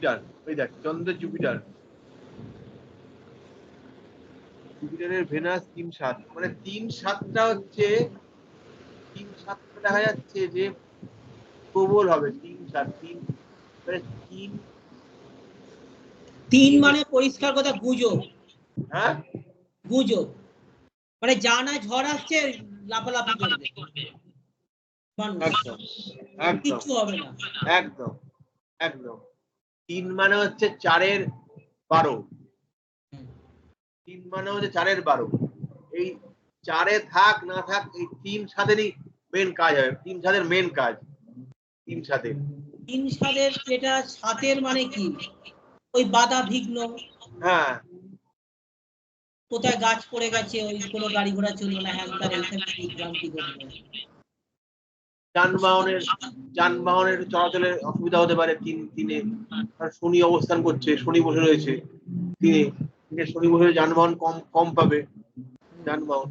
Jupiter ওই দেখ চন্দ্র Jupiter জুপিটারের venous তিন সাত মানে তিন সাতটা হচ্ছে তিন সাতটা দেখা যাচ্ছে যে প্রবল হবে তিন সাত তিন মানে তিন। তিন মানে পরিষ্কার কথা গুজব। হ্যাঁ? গুজব। মানে জানা ঝড় আসছে লাফালাফি করবে। মানুষ। একদম একদম। কিচ্ছু হবে না। একদম একদম। তিন মানে হচ্ছে চারের বারো। তিন মানে হচ্ছে চারের বারো। এই চারে থাক না থাক এই তিন সাদেরই মেন কাজ হবে। তিন সাদের মেন কাজ। তিন সাদের। তিন সাদের যেটা সাতের মানে কি? ওই বাধা বিঘ্ন। হ্যাঁ। কোথায় গাছ পড়ে গেছে ওই কোনো গাড়ি ঘোড়া চলবে না হ্যাঁ তার এইখানে বিভ্রান্তি ঘটবে যানবাহনের যানবাহনের চলাচলের অসুবিধা হতে পারে। তিন দিনে আর শনি অবস্থান করছে শনি বসে রয়েছে। দিনে দিনে শনি বসে যানবাহন কম কম পাবে। যানবাহন।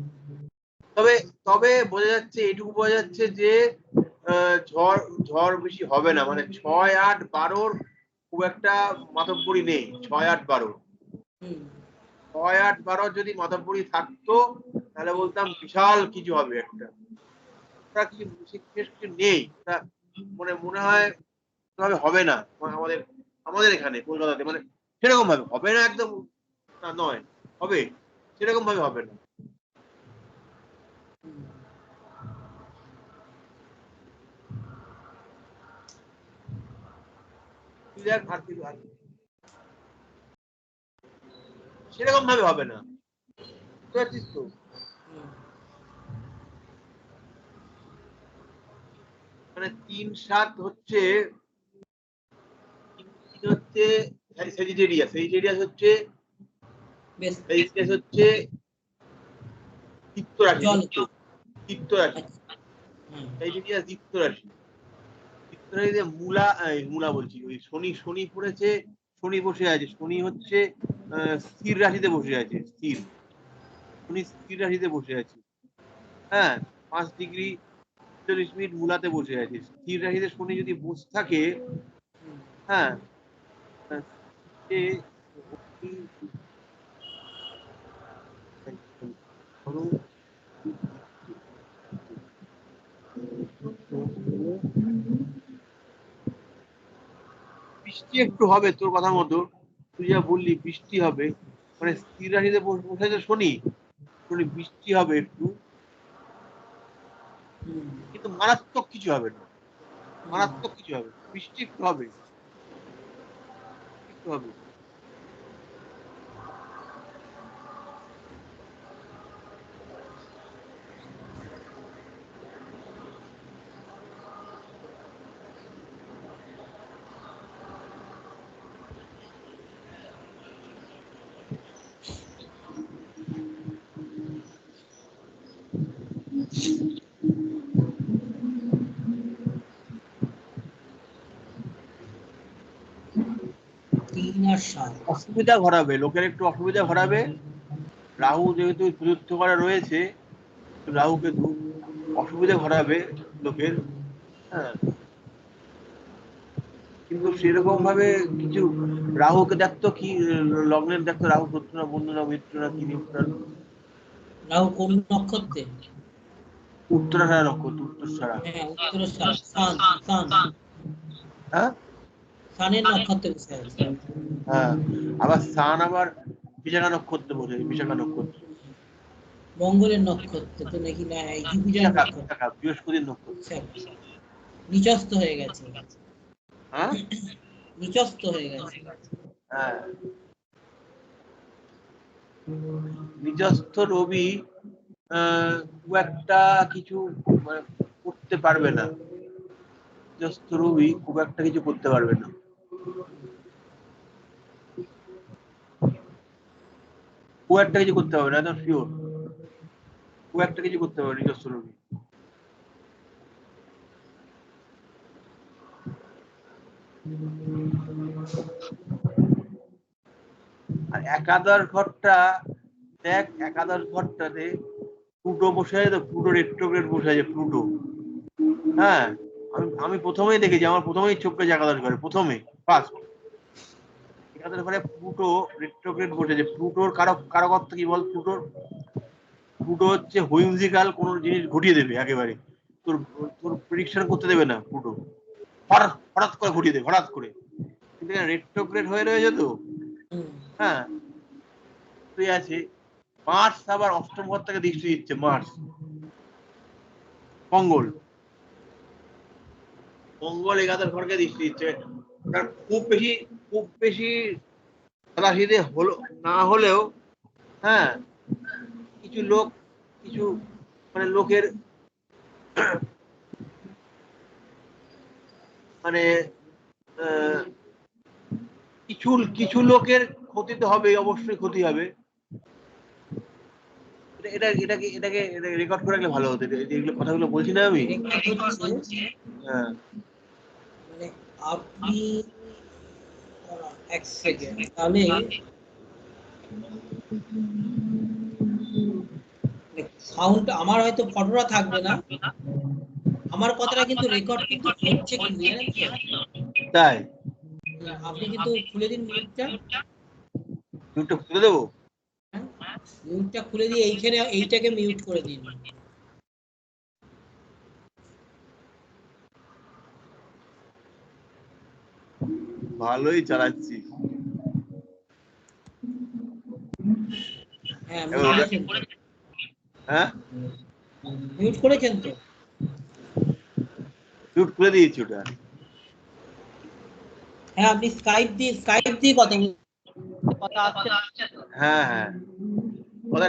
তবে তবে বোঝা যাচ্ছে এটুকু বোঝা যাচ্ছে যে ঝড় ঝড় বেশি হবে না। মানে ছয় আট বারোর খুব একটা মাতব্বরি নেই। ছয় আট বারো। ছয় আট বারো যদি মাতব্বরি থাকতো তাহলে বলতাম বিশাল কিছু হবে একটা। ওটা কিছু বিশেষ কিছু নেই মানে মনে হয় হবে না। আমাদের আমাদের এখানে, কলকাতাতে মানে সেরকম ভাবে হবে না একদম, না নয়, হবে সেরকম ভাবে হবে না। কি কি। সেরকম ভাবে হবে না। তো? মানে তিন সাত হচ্ছে হচ্ছে সেজিটেরিয়াস সেজিটেরিয়াস হচ্ছে সেজিটেরিয়াস হচ্ছে। সেজিটেরিয়াস মূলা মূলা বলছি ওই শনি শনি পড়েছে শনি বসে আছে শনি হচ্ছে স্থির রাশিতে বসে আছে স্থির। শনি স্থির রাশিতে বসে আছে। হ্যাঁ পাঁচ ডিগ্রি চল্লিশ মিনিট মূলাতে বসে আছে স্থির রাশিতে শনি যদি বসে থাকে হ্যাঁ বৃষ্টি একটু হবে তোর কথা মতো। তুই যা বললি বৃষ্টি হবে। মানে স্থির রাশিতে বসে শনি? শনি বৃষ্টি হবে একটু। কিন্তু মারাত্মক কিছু হবে না। মারাত্মক কিছু হবে। বৃষ্টি হবে। হবে। অসুবিধা ঘটাবে লোকের একটু অসুবিধা ঘটাবে। রাহু যেহেতু চতুর্থ ঘরে রয়েছে রাহু কেতু অসুবিধা ঘটাবে লোকের হ্যাঁ। কিন্তু সেরকম ভাবে কিছু রাহুকে দেখতো কি লগ্নের দেখতো রাহু শত্রু না বন্ধু না মিত্র না কি রাহু কোন নক্ষত্রে? উত্তরা নক্ষত্র উত্তর ছাড়া। হ্যাঁ উত্তর হ্যাঁ? সানের নক্ষত্রে বসে হ্যাঁ আবার স্থান আবার বিশাখা নক্ষত্র বসে বিশাখা নক্ষত্র। মঙ্গলের নক্ষত্র তো নাকি না বৃহস্পতির নক্ষত্র। আচ্ছা। নিচস্ত হয়ে গেছে। হ্যাঁ? নিচস্ত হয়ে গেছে। হ্যাঁ। নিজস্ব রবি খুব একটা কিছু মানে করতে পারবে না। নিজস্ব রবি খুব একটা কিছু করতে পারবে না। কিছু করতে পারবে না শিওর একটা কিছু করতে না নিজস্ব আর একাদশ ঘরটা, দেখ একাদশ ঘরটাতে প্লুটো বসে আছে, তো প্লুটো রেট্রোগ্রেড বসে আছে প্লুটো হ্যাঁ আমি আমি প্রথমেই দেখেছি, আমার প্রথমেই চোখ গেছে একাদশ ঘরে, প্রথমে। ফার্স্ট এখানে ওখানে প্লুটো রেট্রোগ্রেড বসেছে প্লুটোর কারক কারকত্ব কি বল? প্লুটোর প্লুটো হচ্ছে হুইমজিক্যাল কোন জিনিস ঘটিয়ে দেবে একেবারে। তোর তোর প্রেডিকশন করতে দেবে না প্লুটো হঠাৎ হঠাৎ করে ঘটিয়ে দেবে হঠাৎ করে। কিন্তু রেট্রোগ্রেড হয়ে রয়েছে তো। হ্যাঁ। তুই আছে মার্স আবার অষ্টম ঘর থেকে দৃষ্টি দিচ্ছে মার্স মঙ্গল। মঙ্গল একাদশ ঘরকে দৃষ্টি দিচ্ছে। ওটার খুব বেশি খুব বেশি সাদাসিধে হলো, না হলেও হ্যাঁ কিছু লোক, কিছু মানে লোকের মানে কিছু কিছু লোকের ক্ষতি তো হবে অবশ্যই ক্ষতি হবে। এটা এটা, এটাকে এটাকে রেকর্ড করে রাখলে ভালো হতো। এগুলো কথাগুলো বলছি না আমি? হ্যাঁ। মানে আপনি এক সেকেন্ড সাউন্ড আমার হয়তো ফটোটা থাকবে না। আমার কথাটা কিন্তু রেকর্ড কিন্তু হচ্ছে কিন্তু তাই? আপনি কিন্তু খুলে দিন মিউটটা মিউটটা খুলে দেবো? মিউটটা খুলে দিয়ে এইখানে এইটাকে মিউট করে দিন। ভালোই চালাচ্ছি। হ্যাঁ মিউট করেছেন তো? হ্যাঁ? মিউট মিউট খুলে দিয়েছি ওটা। হ্যাঁ আপনি স্কাইপ দিয়ে স্কাইপ দিয়ে কথা কথা হ্যাঁ হ্যাঁ। কথা